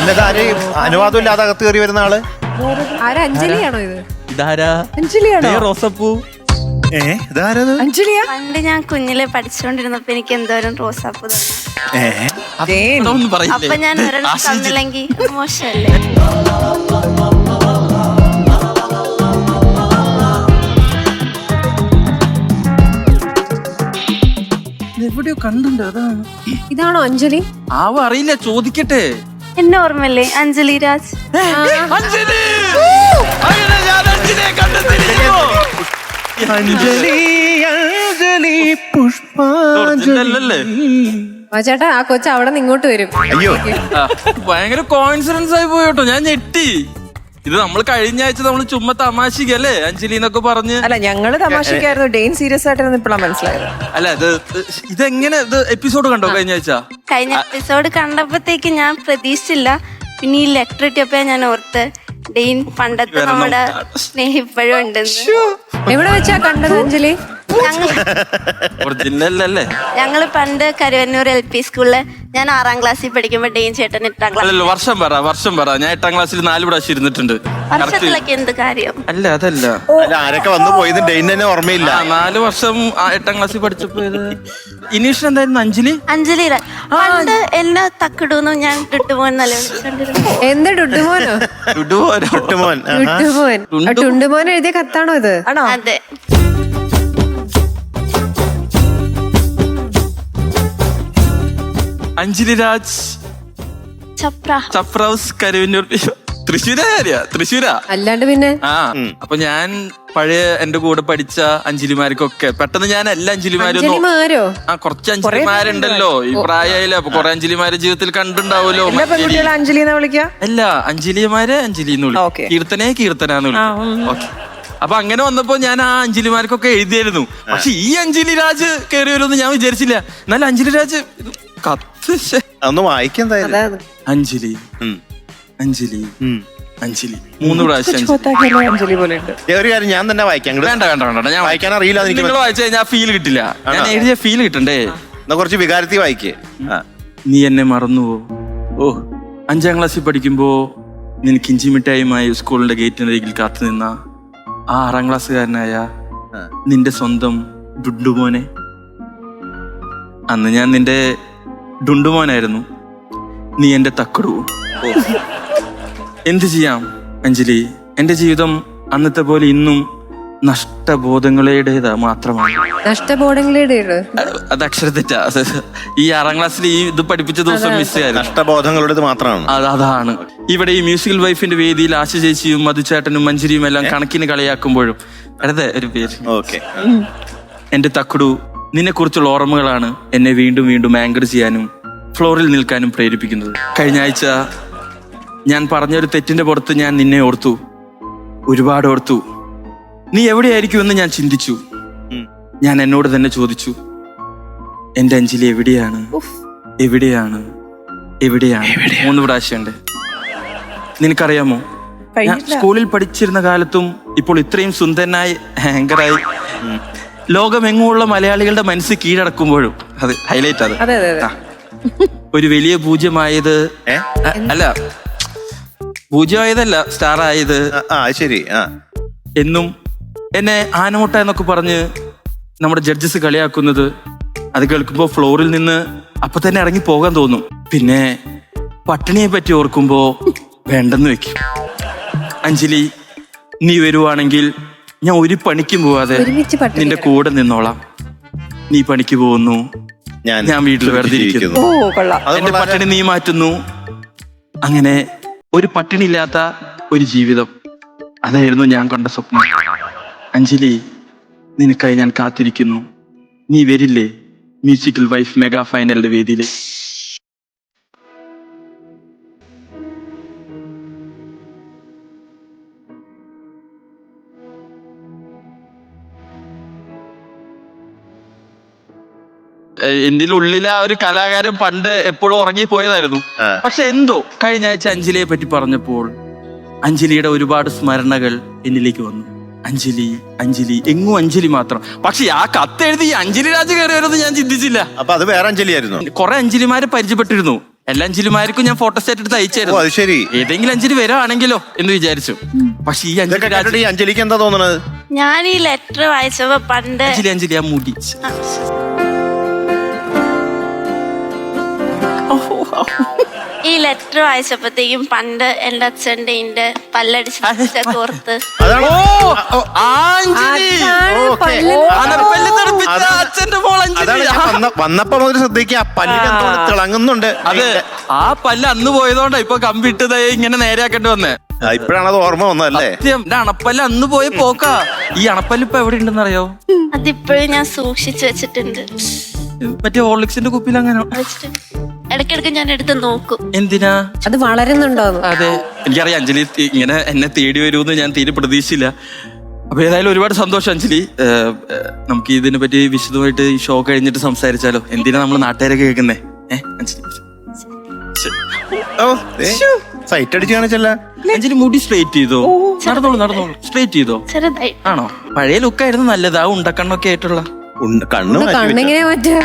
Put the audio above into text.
അല്ലാതെ ആര്? അനുവാദം ഇല്ലാതെ അകത്ത് കയറി വരുന്ന ആൾ? ആരാ? അഞ്ജലിയാണോ ഇത്? ഇതാരാ? അഞ്ജലിയാണോ? ദേ റോസപ്പൂ. ഏ ഇതാരത്? അഞ്ജലിയാ? പണ്ട് ഞാൻ കുഞ്ഞിലെ പഠിച്ചുകൊണ്ടിരുന്നപ്പോ എനിക്ക് എന്തോരം റോസാപ്പൂ തന്നു. ഏ. ജയൻ. ഒന്നും പറയില്ലേ? അപ്പൊ ഞാൻ ഒരെണ്ണം തന്നില്ലെങ്കിൽ മോശമല്ലേ? എവിടെയോ കണ്ടുണ്ട് അതാണ്. ഇതാണോ അഞ്ജലി? ആവ അറിയില്ല ചോദിക്കട്ടെ. എന്നെ ഓർമ്മല്ലേ അഞ്ജലി രാജ്. അഞ്ജലി! അങ്ങനെ ഞാൻ അഞ്ജലിയെ കണ്ടെത്തിയിരിക്കുന്നു. അഞ്ജലി അഞ്ജലി പുഷ്പാഞ്ജലി. ഒറിജിനലല്ലേ? ആ ചേട്ടാ ആ കൊച്ചു അവിടെ നിന്ന് ഇങ്ങോട്ട് വരും. അയ്യോ. ഭയങ്കര കോൺഫിഡൻസ് ആയി പോയിട്ടോ ഞാൻ ഞെട്ടി. ഇത് നമ്മൾ കഴിഞ്ഞ ആഴ്ച നമ്മൾ ചുമ്മാ തമാശിക്കല്ലേ അഞ്ജലി എന്നൊക്കെ പറഞ്ഞ്? അല്ല ഞങ്ങൾ തമാശക്കായിരുന്നു. ഡെയിൻ സീരിയസ് ആയിട്ടാണ് ഇപ്പോഴാണ് മനസ്സിലായത്. അല്ല ഇത് ഇതെങ്ങനെ ഇത് എപ്പിസോഡ് കണ്ടോ കഴിഞ്ഞ ആഴ്ച? കഴിഞ്ഞ എപ്പിസോഡ് കണ്ടപ്പോഴത്തേക്ക് ഞാൻ പ്രതീക്ഷിച്ചില്ല. പിന്നെ ഈ ലെറ്റർ കിട്ടിയപ്പോ ഞാൻ ഓർത്ത് ഡെയിൻ പണ്ടത്തെ നമ്മുടെ സ്നേഹിപ്പഴും ഇപ്പോഴും ഉണ്ടെന്ന് എവിടെ വെച്ചാ കണ്ടത് അഞ്ജലി? ഞങ്ങൾ പണ്ട് കരുവന്നൂർ എൽ പി സ്കൂളിൽ ഞാൻ ആറാം ക്ലാസ്സിൽ പഠിക്കുമ്പോ ഡെയിൻ ചേട്ടൻ എട്ടാം ക്ലാസ് അല്ലല്ലോ വർഷം പറ വർഷം പറ. ഞാൻ എട്ടാം ക്ലാസ്സിൽ നാല് പ്രാവശ്യം ഇരുന്നിട്ടുണ്ട്. വർഷത്തിലൊക്കെ എന്ത് കാര്യം? അല്ല അതല്ല. അല്ല ആരൊക്കെ വന്നു പോയത് ഡെയിൻ തന്നെ ഓർമ്മയില്ല. ആ നാല് വർഷം ആ എട്ടാം ക്ലാസ്സിൽ പഠിച്ചപ്പോ ഇത് ഇനീഷൻ എന്തായിരുന്നു? അഞ്ജലി? അഞ്ജലി രാജ് പണ്ട് എന്നെ തക്കിടുന്നു ഞാൻ ടുട്ടുമോൻ നല്ല വിളിച്ചോണ്ടിരുന്നു എന്ത് ടുണ്ടുമോനോ ടുഡുപോരോ? ടുട്ടുമോൻ ആഹാ. ടുണ്ടുമോൻ ആ, ടുണ്ടുമോൻ എഴുതിയ കത്താണോ ഇത്? ആണോ അതെ. അഞ്ജലി രാജ് ചപ്ര. ചപ്രൗസ് കരുവന്നൂർ തൃശ്ശൂരാ തൃശ്ശൂരാ? അല്ലാണ്ട് പിന്നെ? ആ അപ്പൊ ഞാൻ പഴയ എന്റെ കൂടെ പഠിച്ച അഞ്ജലിമാർക്കൊക്കെ പെട്ടെന്ന് ഞാൻ എല്ലാ അഞ്ജലിമാരും ആ കുറച്ച് അഞ്ജലിമാരുണ്ടല്ലോ. ഈ പ്രായമായില്ല? അപ്പൊ കൊറേ അഞ്ജലിമാരെ ജീവിതത്തിൽ കണ്ടുണ്ടാവുമല്ലോ അഞ്ജലി വിളിക്കാ? അല്ല അഞ്ജലിമാരെ അഞ്ജലി എന്ന് വിളിക്കും. ഓക്കേ. കീർത്തനെ കീർത്തന എന്ന് വിളിക്കും. ഓക്കേ. അപ്പൊ അങ്ങനെ വന്നപ്പോ ഞാൻ ആ അഞ്ജലിമാർക്കൊക്കെ എഴുതിയായിരുന്നു. പക്ഷെ ഈ അഞ്ജലി രാജ് കയറി വരുമെന്ന് ഞാൻ വിചാരിച്ചില്ല. എന്നാലും അഞ്ജലി രാജ് കത്ത് അന്ന് വായിക്കും വായിക്കെന്തായാലും അഞ്ജലി. അഞ്ജലി. അഞ്ജലി. മൂന്ന് പ്രാവശ്യം അഞ്ജലി. പോലെ ഉണ്ട്. ഒരു കാര്യം ഞാൻ തന്നെ വായിക്കാം. വേണ്ട വേണ്ട വേണ്ട. ഞാൻ വായിക്കാൻ അറിയില്ല എനിക്ക് നിങ്ങൾ വായിച്ചു കഴിഞ്ഞാൽ ഫീൽ കിട്ടില്ല. ഞാൻ എഴുതിയ ഫീൽ കിട്ടണ്ടേ? എന്നാ കുറച്ച് വികാരത്തിൽ വായിക്കേ. നീ എന്നെ മറന്നുവോ? ഓ അഞ്ചാം ക്ലാസ്സിൽ പഠിക്കുമ്പോ നിനക്ക് ഇഞ്ചി മിഠായിയുമായി സ്കൂളിന്റെ ഗേറ്റിനരികിൽ കാത്തു നിന്ന ആ ആറാം ക്ലാസ്സുകാരനായ. നിന്റെ സ്വന്തം ഡുണ്ടുമോനെ അന്ന് ഞാൻ നിന്റെ ഡുണ്ടുമോനായിരുന്നു. നീ എന്റെ തക്കടു. എന്ത് ചെയ്യാം അഞ്ജലി? എന്റെ ജീവിതം അന്നത്തെ പോലെ ഇന്നും നഷ്ടബോധങ്ങളുടേതാ മാത്രമാണ്. നഷ്ടബോധങ്ങളുടെ അത് അക്ഷര തെറ്റാ അത് ഈ ആറാം ക്ലാസ്സിൽ ഈ ഇത് പഠിപ്പിച്ച ദിവസം മിസ് ആയിരുന്നു. നഷ്ടബോധങ്ങളുടേത് മാത്രമാണ്. അത് അതാണ്. ഇവിടെ ഈ മ്യൂസിക്കൽ വൈഫിന്റെ വേദിയിൽ ആശ ചേച്ചിയും മധുചേട്ടനും മഞ്ജരിയും എല്ലാം കണക്കിന് കളിയാക്കുമ്പോഴും. അതെ ഒരു പേര്. ഓക്കെ. എന്റെ തക്കുടു നിന്നെ കുറിച്ചുള്ള ഓർമ്മകളാണ് എന്നെ വീണ്ടും വീണ്ടും ആങ്കർ ചെയ്യാനും ഫ്ലോറിൽ നിൽക്കാനും പ്രേരിപ്പിക്കുന്നത്. കഴിഞ്ഞ ആഴ്ച ഞാൻ പറഞ്ഞൊരു തെറ്റിന്റെ പുറത്ത് ഞാൻ നിന്നെ ഓർത്തു. ഒരുപാട് ഓർത്തു. നീ എവിടെയായിരിക്കും എന്ന് ഞാൻ ചിന്തിച്ചു. ഞാൻ എന്നോട് തന്നെ ചോദിച്ചു. എന്റെ അഞ്ജലി എവിടെയാണ്? എവിടെയാണ്? എവിടെയാണ്? മൂന്ന് പ്രാവശ്യമുണ്ട്. നിനക്കറിയാമോ. സ്കൂളിൽ പഠിച്ചിരുന്ന കാലത്തും ഇപ്പോൾ ഇത്രയും സുന്ദരനായി ആങ്കറായി ലോകമെങ്ങുമുള്ള മലയാളികളുടെ മനസ്സ് കീഴടക്കുമ്പോഴും. അത് ഹൈലൈറ്റ് അത്. അതെ അതെ അതെ. ആ. ഒരു വലിയ പൂജ്യമായത് അ- അല്ല. പൂജ്യമായതല്ല സ്റ്റാർ ആയത് ആ, ആ ശരി ആ. എന്നും എന്നെ ആനമുട്ട എന്നൊക്കെ പറഞ്ഞ് നമ്മുടെ ജഡ്ജസ് കളിയാക്കുന്നത് അത് കേൾക്കുമ്പോൾ ഫ്ലോറിൽ നിന്ന് അപ്പൊ തന്നെ ഇറങ്ങി പോകാൻ തോന്നും. പിന്നെ പട്ടിണിയെ പറ്റി ഓർക്കുമ്പോ വേണ്ടെന്ന് വെക്കും. അഞ്ജലി നീ വരുവാണെങ്കിൽ ഞാൻ ഒരു പണിക്കും പോവാതെ ഒരുമിച്ച് പട്ടിണി നിന്റെ കൂടെ നിന്നോളാം. നീ പണിക്ക് പോകുന്നു. ഞാൻ ഞാൻ വീട്ടിൽ വെറുതെ ഇരിക്കുന്നു. ഓ കൊള്ളാം. അത് എന്റെ. പട്ടിണി നീ മാറ്റുന്നു. അങ്ങനെ ഒരു പട്ടിണി ഇല്ലാത്ത ഒരു ജീവിതം. അതായിരുന്നു ഞാൻ കണ്ട സ്വപ്നം. അഞ്ജലി നിനക്കായി ഞാൻ കാത്തിരിക്കുന്നു. നീ വരില്ലേ? മ്യൂസിക്കൽ വൈഫ് മെഗാ ഫൈനലിന്റെ വേദിയിൽ എന്റെ ഉള്ളിലെ ആ ഒരു കലാകാരൻ പണ്ട് എപ്പോഴും ഉറങ്ങി പോയതായിരുന്നു പക്ഷെ എന്തോ കഴിഞ്ഞ ആഴ്ച അഞ്ജലിയെ പറ്റി പറഞ്ഞപ്പോൾ അഞ്ജലിയുടെ ഒരുപാട് സ്മരണകൾ എന്നിലേക്ക് വന്നു. അഞ്ജലി അഞ്ജലി എങ്ങും അഞ്ജലി മാത്രം. പക്ഷെ ആ കത്ത് എഴുതി ഈ അഞ്ജലി രാജ് കയറി വരുമെന്ന് ഞാൻ ചിന്തിച്ചില്ല. അപ്പൊ അത് വേറെ അഞ്ജലി ആയിരുന്നു കുറെ അഞ്ജലിമാരെ പരിചയപ്പെട്ടിരുന്നു. എല്ലാ അഞ്ജലിമാർക്കും ഞാൻ ഫോട്ടോ ഫോട്ടോസ്റ്റാറ്റ് എടുത്ത് ഓ അയച്ചായിരുന്നു അത് ശരി. ഏതെങ്കിലും അഞ്ജലി വരാണെങ്കിലോ എന്ന് വിചാരിച്ചു. പക്ഷെ ഈ അഞ്ജലി ഈ അഞ്ജലിക്ക് എന്താ തോന്നുന്നത് ഞാൻ ഈ ലെറ്റർ വായിച്ചപ്പോ പണ്ട് അഞ്ജലി അഞ്ജലി ആ മുടി. ഈ ലെറ്റർ വായിച്ചപ്പോഴത്തേക്കും പണ്ട് എന്റെ അച്ഛന്റെ ഇന്റെ പല്ലടിച്ച് കോർത്ത് വന്നപ്പോ മുതൽ ശ്രദ്ധിക്കുക. പല്ലിന് എന്തോ തിളങ്ങുന്നുണ്ട്. അത്. ആ പല്ല് അന്ന് പോയതുകൊണ്ടാ ഇപ്പൊ കമ്പിട്ടത് ഇങ്ങനെ നേരെയാക്കേണ്ടി വന്നേ. ഇപ്പഴാണത് ഓർമ്മ വന്നല്ലേ സത്യം. എന്റെ അണപ്പല്ല് അന്ന് പോയ പോക്കാ. ഈ അണപ്പല്ല് ഇപ്പൊ എവിടെ ഉണ്ടെന്ന് അറിയോ അതിപ്പോഴും ഞാൻ സൂക്ഷിച്ചു വെച്ചിട്ടുണ്ട്. മറ്റേ ഹോർലിക്സിന്റെ കുപ്പിയിൽ അങ്ങനെ. ഇടയ്ക്കിടയ്ക്ക് ഞാൻ എടുത്ത് നോക്കും. എന്തിനാ? അത് വളരുന്നുണ്ടോ? അതെ. എനിക്കറിയാം അഞ്ജലി ഇങ്ങനെ എന്നെ തേടി വരുമെന്ന് ഞാൻ തീരെ പ്രതീക്ഷിച്ചില്ല. അപ്പൊ ഏതായാലും ഒരുപാട് സന്തോഷം അഞ്ജലി. നമുക്ക് ഇതിനെ പറ്റി വിശദമായിട്ട് ഈ ഷോ കഴിഞ്ഞിട്ട് സംസാരിച്ചാലോ? എന്തിനാ നമ്മൾ നാട്ടുകാരൊക്കെ കേൾക്കുന്നേ? ഏഹ് അഞ്ജലി സൈറ്റ് അഞ്ജലി മുടി സ്ട്രേറ്റ് ചെയ്തോ? നടന്നോളൂ നടന്നോളൂ. സ്ട്രേറ്റ് ചെയ്തോ? ആണോ? പഴയ ലുക്കായിരുന്നു നല്ലത്. ആ ഉണ്ടക്കണ്ണൊക്കെ ആയിട്ടുള്ള. കണ്ണു. കണ്ണിങ്ങനെ പറ്റുക